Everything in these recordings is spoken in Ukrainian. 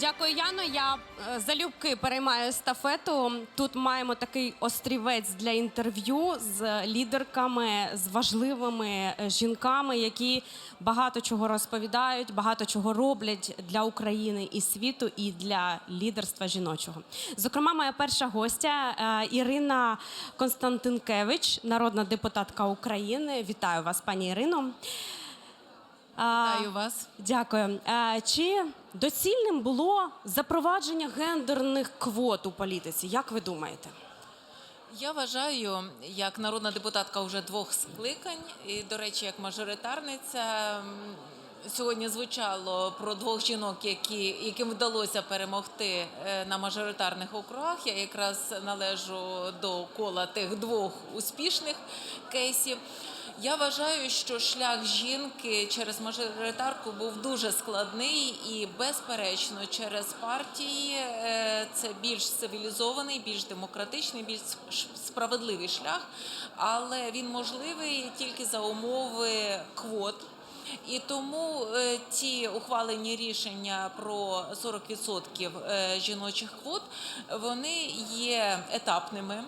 Дякую, Яно. Я е, залюбки переймаю естафету. Тут маємо такий острівець для інтерв'ю з лідерками, з важливими е, жінками, які багато чого розповідають, багато чого роблять для України і світу, і для лідерства жіночого. Зокрема, моя перша гостя е, Ірина Константинкевич, народна депутатка України. Вітаю вас, пані Ірино. Вітаю вас. Дякую. Чи доцільним було запровадження гендерних квот у політиці? Як ви думаєте? Я вважаю, як народна депутатка вже двох скликань, і, до речі, як мажоритарниця. Сьогодні звучало про двох жінок, які, яким вдалося перемогти е, на мажоритарних округах. Я якраз належу до кола тих двох успішних кейсів. Я вважаю, що шлях жінки через мажоритарку був дуже складний і, безперечно, через партії е, це більш цивілізований, більш демократичний, більш справедливий шлях, але він можливий тільки за умови квот. І тому е, ті ухвалені рішення про 40% е, жіночих квот вони є етапними.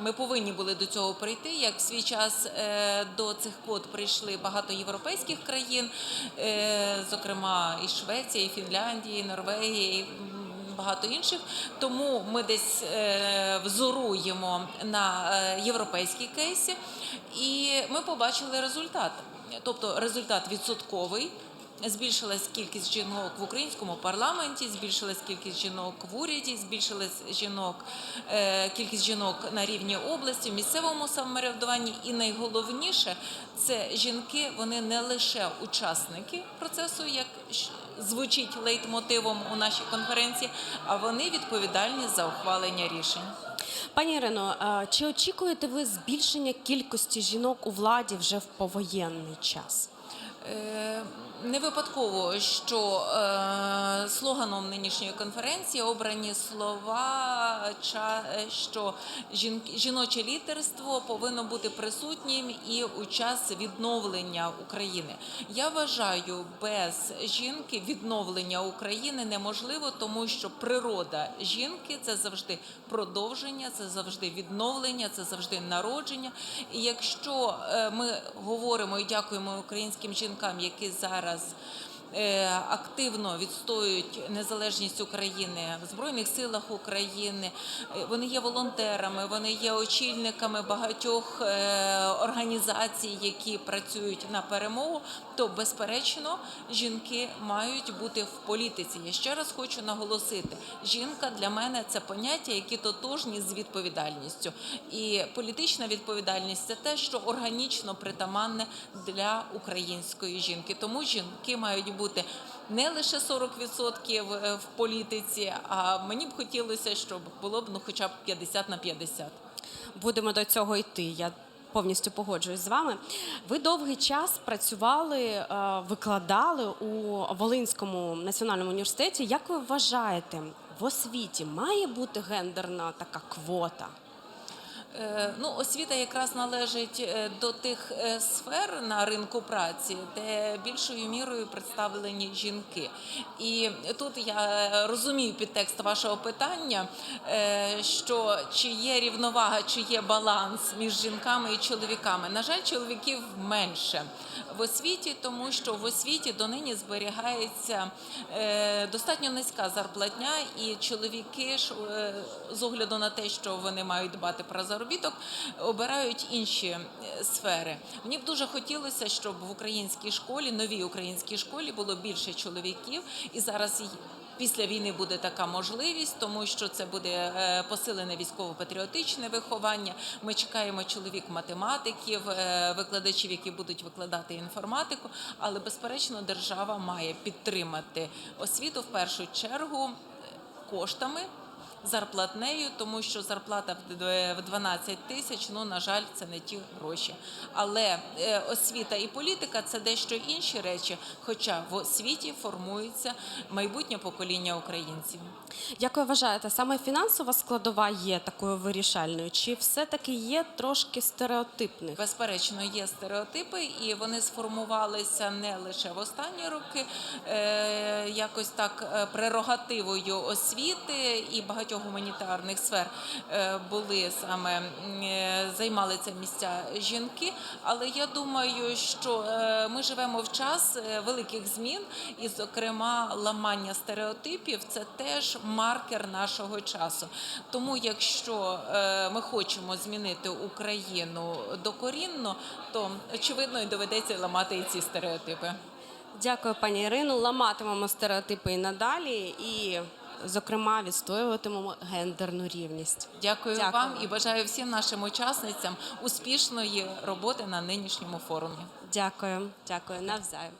Ми повинні були до цього прийти. Як в свій час е, до цих квот прийшли багато європейських країн, е, зокрема і Швеція, і Фінляндія, і Норвегія. І Багато інших, тому ми десь е, взоруємо на європейській кейсі, і ми побачили результат. Тобто результат відсотковий. Збільшилась кількість жінок в українському парламенті, збільшилась кількість жінок в уряді, збільшилась жінок, е, кількість жінок на рівні області, в місцевому самоврядуванні. І найголовніше це жінки, вони не лише учасники процесу, як звучить лейтмотивом у нашій конференції, а вони відповідальні за ухвалення рішень. Пані Ірино, чи очікуєте ви збільшення кількості жінок у владі вже в повоєнний час? Е, Не випадково, що е, слоганом нинішньої конференції обрані слова, е, що жін- жіноче лідерство повинно бути присутнім і у час відновлення України. Я вважаю, без жінки відновлення України неможливо, тому що природа жінки це завжди продовження, це завжди відновлення, це завжди народження. І якщо е, ми говоримо і дякуємо українським жінкам, які зараз е, активно відстоюють незалежність України в Збройних силах України. Е, Вони є волонтерами, вони є очільниками багатьох е, організацій, які працюють на перемогу. То безперечно жінки мають бути в політиці. Я ще раз хочу наголосити: жінка для мене це поняття, які тотожні з відповідальністю. І політична відповідальність це те, що органічно притаманне для української жінки. Тому жінки мають не лише 40% в політиці, а мені б хотілося, щоб було б ну хоча б 50 на 50. Будемо до цього йти. Я повністю погоджуюсь з вами. Ви довгий час працювали, е, викладали у Волинському національному університеті. Як ви вважаєте, в освіті має бути гендерна така квота? Е, Ну, освіта якраз належить е, до тих е, сфер на ринку праці, де більшою мірою представлені жінки. І тут я розумію підтекст вашого питання, що чи є рівновага, чи є баланс між жінками і чоловіками. На жаль, чоловіків менше в освіті, тому що в освіті донині зберігається е, достатньо низька зарплатня, і чоловіки ж е, з огляду на те, що вони мають дбати про заробіток, обирають інші е, сфери. Мені б дуже хотілося, щоб в українській школі, новій українській школі, було більше чоловіків, і зараз Після війни буде така можливість, тому що це буде е, посилене військово-патріотичне виховання. Ми чекаємо чоловік математиків, е, викладачів, які будуть викладати інформатику. Але безперечно, держава має підтримати освіту в першу чергу е, коштами. Зарплатнею, тому що зарплата в- в 12 тисяч, ну на жаль, це не ті гроші. Але е, освіта і політика це дещо інші речі. Хоча в освіті формується майбутнє покоління українців. Як ви вважаєте, саме фінансова складова є такою вирішальною, чи все-таки є трошки стереотипних? Безперечно, є стереотипи, і вони сформувалися не лише в останні роки, е, якось так е, прерогативою освіти і багатьох гуманітарних сфер е, були саме е, займали це місця жінки. Але я думаю, що е, ми живемо в час великих змін, і, зокрема, ламання стереотипів це теж маркер нашого часу. Тому, якщо ми хочемо змінити Україну докорінно, то очевидно і доведеться ламати і ці стереотипи. Дякую, пані Ірину. Ламатимемо стереотипи і надалі, і, зокрема, відстоюватимемо гендерну рівність. Дякую, Дякую вам і бажаю всім нашим учасницям успішної роботи на нинішньому форумі. Дякую, дякую навзаєм.